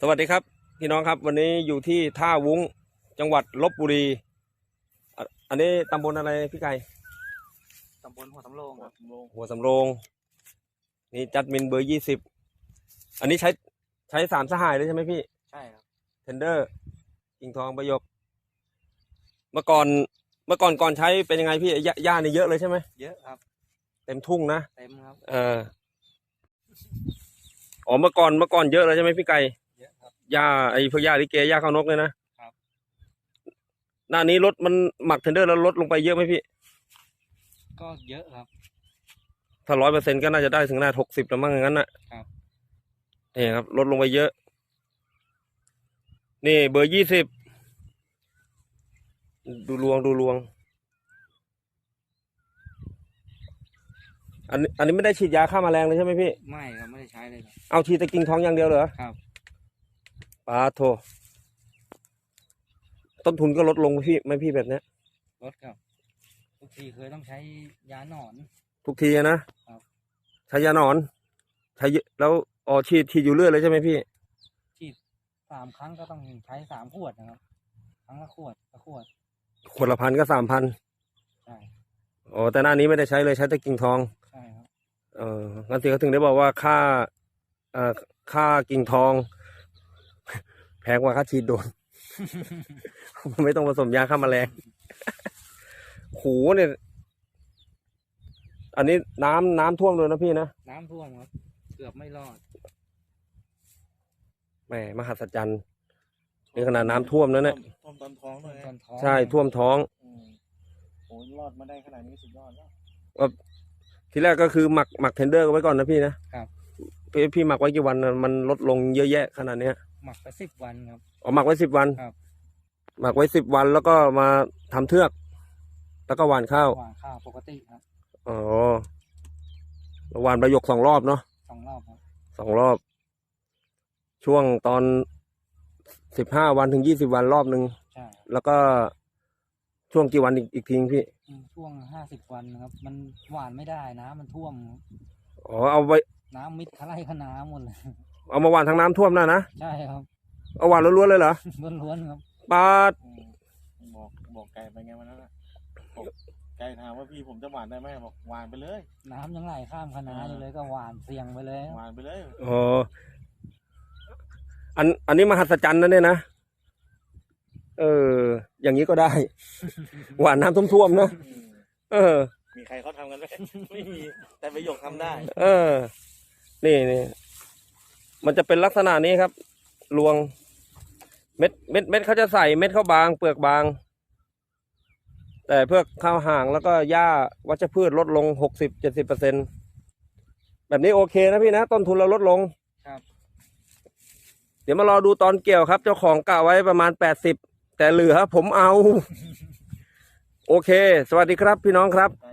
สวัสดีครับ พี่น้องครับวันนี้อยู่ที่ท่าวุ้งจังหวัดลบบุรีอะอันนี้ตำบลอะไรพี่ไก่ตำบลหัวสำโรงครับหัวสำโรง นี่จัดมินเบอร์ยี่สิบอันนี้ใช้ใช้สามสหายเลยใช่ไหมพี่ ใช่ครับเทนเดอร์กิ่งทองประยก เมื่อก่อนเมื่อก่อนก่อนใช้เป็นยังไงพี่หญ้าหญ้านี่เยอะเลยใช่ไหมเยอะครับ เต็มทุ่งนะเต็มครับ เอออ๋อเมื่อก่อนเมื่อก่อนเยอะเลยใช่ไหมพี่ไก่เยอะครับ หญ้าไอ้พวกหญ้าลิเกหญ้าข้าวนกเลยนะครับ หน้านี้รถมันหมักเทนเดอร์แล้วลดลงไปเยอะไหมพี่ ก็เยอะครับ ถ้าร้อยเปอร์เซ็นก็น่าจะได้ถึงหน้าหกสิบแล้วมั้งอย่างนั้นน่ะครับนี่ครับลดลงไปเยอะ นี่เบอร์ยี่สิบดูรวงดูรวง อันนี้อันนี้ไม่ได้ฉีดยาฆ่าแมลงเลยใช่ไหมพี่ ไม่ครับไม่ได้ใช้เลยครับ เอาฉีดแตะกิ่งทองอย่างเดียวเหรอครับ ปาโท ต้นทุนก็ลดลงไหมพี่ไหมพี่แบบเนี้ย รถครับ ทุกทีเคยต้องใช้ยาหนอน ทุกทีอะนะครับ ใช้ยาหนอน ใช้เยอะแล้วอ๋อฉีดฉีดอยู่เรื่อยเลยใช่ไหมพี่ ฉีดสามครั้งก็ต้องใช้สามขวดนะครับ ครั้งละขวดละขวดขวดละพันก็สามพันใช่อ๋อแต่หน้านี้ไม่ได้ใช้เลยใช้แต่กิ่งทอง ใช่ครับ เอองั้นสิเขาถึงได้บอกว่าค่าเอ่อค่ากิ่งทองแพงกว่าค่าฉีดโดน ไม่ต้องผสมยาฆ่าแมลงโหเนี่ย อันนี้น้ำน้ำท่วมเลยนะพี่นะ น้ำท่วมครับ เกือบไม่รอดแหมมหัศจรรย์นี่ขนาดน้ำท่วมแล้วเนี่ยท่วมตอนท้องด้วยตอนท้องใช่ท่วมท้อง อืมโอ้ยรอดมาได้ขนาดนี้สุดยอดแล้ว ทีแรกก็คือหมักหมักเทนเดอร์ไว้ก่อนนะพี่นะครับ พี่พี่หมักไว้กี่วันน่ะมันลดลงเยอะแยะขนาดเนี้ย หมักไปสิบวันครับอ๋อหมักไว้สิบวันครับ หมักไว้สิบวันแล้วก็มาทำเทือก แล้วก็หว่านข้าวหวานข้าวปกติครับอ๋อหว่านประโยคสองรอบเนาะสองรอบครับสองรอบ ช่วงตอนสิบห้าวันถึงยี่สิบวันรอบหนึ่งใช่แล้วก็ช่วงกี่วันอีกอีกทีพี่อืมช่วงห้าสิบวันนะครับ มันหวานไม่ได้น้ำมันท่วมครับอ๋อเอาไว้น้ำมิดทะไลขนาหมดเลย เอามาหว่านทางน้ำท่วมน่ะนะใช่ครับเอาหว่านล้วนๆเลยเหรอล้วนๆครับปาดอืมบอกบอกไก่ไปไงวันนั้นน่ะบอกไก่ถามว่าพี่ผมจะหวานได้ไหมบอกหวานไปเลย น้ำยังไหลข้ามคณะอยู่เลยก็หวานเสี่ยงไปเลยครับหวานไปเลยอ๋ออันอันนี้มหัศจรรย์นะเนี่ยนะเออ อย่างนี้ก็ได้ หวานน้ำท่วมๆเนอะอืมเออ มีใครเขาทำกันไหมไม่มีแต่ประโยคทำได้ เออ นี่นี่ มันจะเป็นลักษณะนี้ครับ รวง เม็ดเม็ดเม็ดเขาจะใส่เม็ดเขาบาง เปลือกบาง แต่เพื่อข้าวห่างแล้วก็หญ้าวัชพืชลดลงหกสิบเจ็ดสิบเปอร์เซ็นแบบนี้โอเคนะพี่นะ ต้นทุนเราลดลงครับ เดี๋ยวมารอดูตอนเกี่ยวครับ เจ้าของกะไว้ประมาณแปดสิบแต่เหลือผมเอา โอเค สวัสดีครับพี่น้องครับใช่